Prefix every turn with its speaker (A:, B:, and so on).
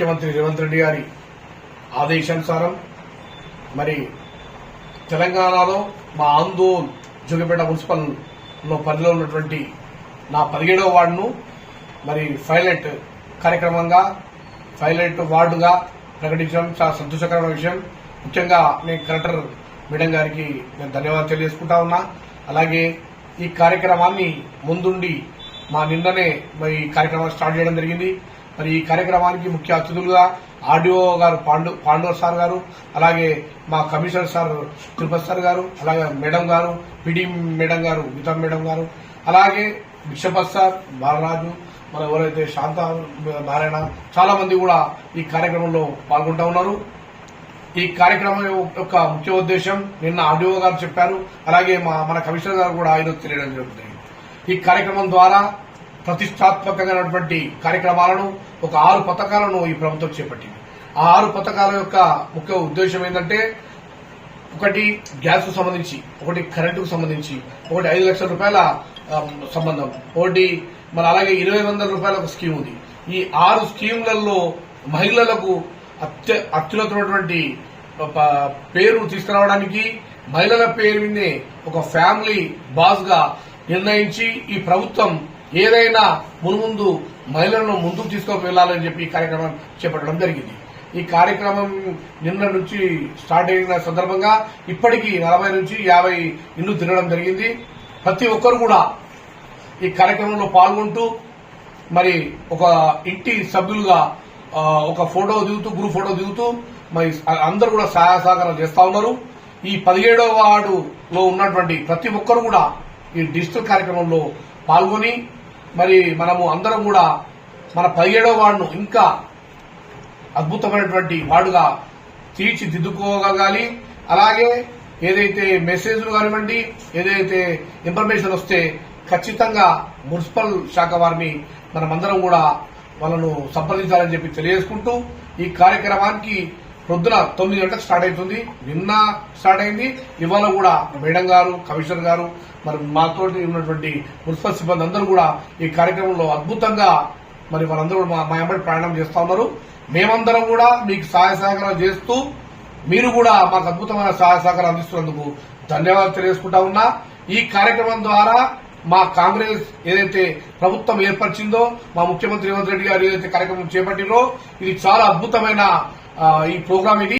A: ముఖ్యమంత్రి రేవంత్ రెడ్డి గారి ఆదేశానుసారం మరి తెలంగాణలో మా ఆందోళ్ జోగిపేట మున్సిపల్లో పనిలో ఉన్నటువంటి నా పదిహేడవ వార్డును మరి పైలట్ కార్యక్రమంగా పైలట్ వార్డుగా ప్రకటించడం చాలా సంతోషకరమైన విషయం. ముఖ్యంగా నేను కలెక్టర్ మేడం గారికి నేను ధన్యవాదాలు తెలియజేసుకుంటా ఉన్నా. అలాగే ఈ కార్యక్రమాన్ని ముందుండి మా నిన్ననే మరి ఈ కార్యక్రమాన్ని స్టార్ట్ చేయడం జరిగింది. మరి ఈ కార్యక్రమానికి ముఖ్య అతిథులుగా ఆర్డీఓ గారు పాండు పాండవ సార్ గారు అలాగే మా కమిషనర్ సార్ తిరుపతి సార్ గారు అలాగే మేడం గారు పిడి మేడం గారు గీతా మేడం గారు అలాగే బిషపత్ సార్ బాలరాజు మన ఎవరైతే శాంత నారాయణ చాలా మంది కూడా ఈ కార్యక్రమంలో పాల్గొంటా ఉన్నారు. ఈ కార్యక్రమం యొక్క ముఖ్య ఉద్దేశం నిన్న ఆర్డీఓ గారు చెప్పారు అలాగే మా మన కమిషనర్ గారు కూడా ఆయన తెలియడం జరుగుతుంది. ఈ కార్యక్రమం ద్వారా ప్రతిష్టాత్మకంగా కార్యక్రమాలను ఒక ఆరు పథకాలను ఈ ప్రభుత్వం చేపట్టింది. ఆ ఆరు పథకాల యొక్క ముఖ్య ఉద్దేశం ఏంటంటే ఒకటి గ్యాస్కు సంబంధించి ఒకటి కరెంటుకు సంబంధించి ఒకటి ఐదు లక్షల రూపాయల సంబంధం ఒకటి మరి అలాగే ఇరవై వందల రూపాయల ఒక స్కీమ్ ఉంది. ఈ ఆరు స్కీములలో మహిళలకు అత్య అత్యున్నతమైనటువంటి పేరు తీసుకురావడానికి మహిళల పేరు ఒక ఫ్యామిలీ బాస్గా నిర్ణయించి ఈ ప్రభుత్వం ఏదైనా మున్ముందు మహిళలను ముందుకు తీసుకొని వెళ్ళాలని చెప్పి ఈ కార్యక్రమం చేపట్టడం జరిగింది. ఈ కార్యక్రమం నిన్న నుంచి స్టార్ట్ అయిన సందర్భంగా ఇప్పటికీ నలభై నుంచి యాభై ఇల్లు తిరగడం జరిగింది. ప్రతి ఒక్కరు కూడా ఈ కార్యక్రమంలో పాల్గొంటూ మరి ఒక ఇంటి సభ్యులుగా ఒక ఫోటో దిగుతూ గ్రూప్ ఫోటో దిగుతూ మరి అందరూ కూడా సహాయ సహకారం చేస్తా ఉన్నారు. ఈ పదిహేడవ వార్డులో ఉన్నటువంటి ప్రతి ఒక్కరు కూడా ఈ డిజిటల్ కార్యక్రమంలో పాల్గొని మరి మనము అందరం కూడా మన పదిహేడో వాడును ఇంకా అద్భుతమైనటువంటి వార్డుగా తీర్చిదిద్దుకోగలగాలి. అలాగే ఏదైతే మెసేజ్లు కానివ్వండి ఏదైతే ఇన్ఫర్మేషన్ వస్తే ఖచ్చితంగా మున్సిపల్ శాఖ వారిని మనమందరం కూడా వాళ్ళను సంప్రదించాలని చెప్పి తెలియజేసుకుంటూ ఈ కార్యక్రమానికి పొద్దున తొమ్మిది గంటలకు స్టార్ట్ అవుతుంది. నిన్న స్టార్ట్ అయింది. ఇవాళ కూడా మేడం గారు కమిషనర్ గారు మరి మాతో ఉన్నటువంటి మున్సిపల్ సిబ్బంది అందరూ కూడా ఈ కార్యక్రమంలో అద్భుతంగా మరి వాళ్ళందరూ మా- మా ఎంబడి ప్రయాణం చేస్తా ఉన్నారు. మేమందరం కూడా మీకు సహాయ సహకారం చేస్తూ మీరు కూడా మాకు అద్భుతమైన సహాయ సహకారం అందిస్తున్నందుకు ధన్యవాదాలు తెలియజేసుకుంటా ఉన్నా. ఈ కార్యక్రమం ద్వారా మా కాంగ్రెస్ ఏదైతే ప్రభుత్వం ఏర్పరిచిందో మా ముఖ్యమంత్రి రేవంత్ రెడ్డి గారు ఏదైతే కార్యక్రమం చేపట్టిరో ఇది చాలా అద్భుతమైన ఈ ప్రోగ్రామ్ ఇది.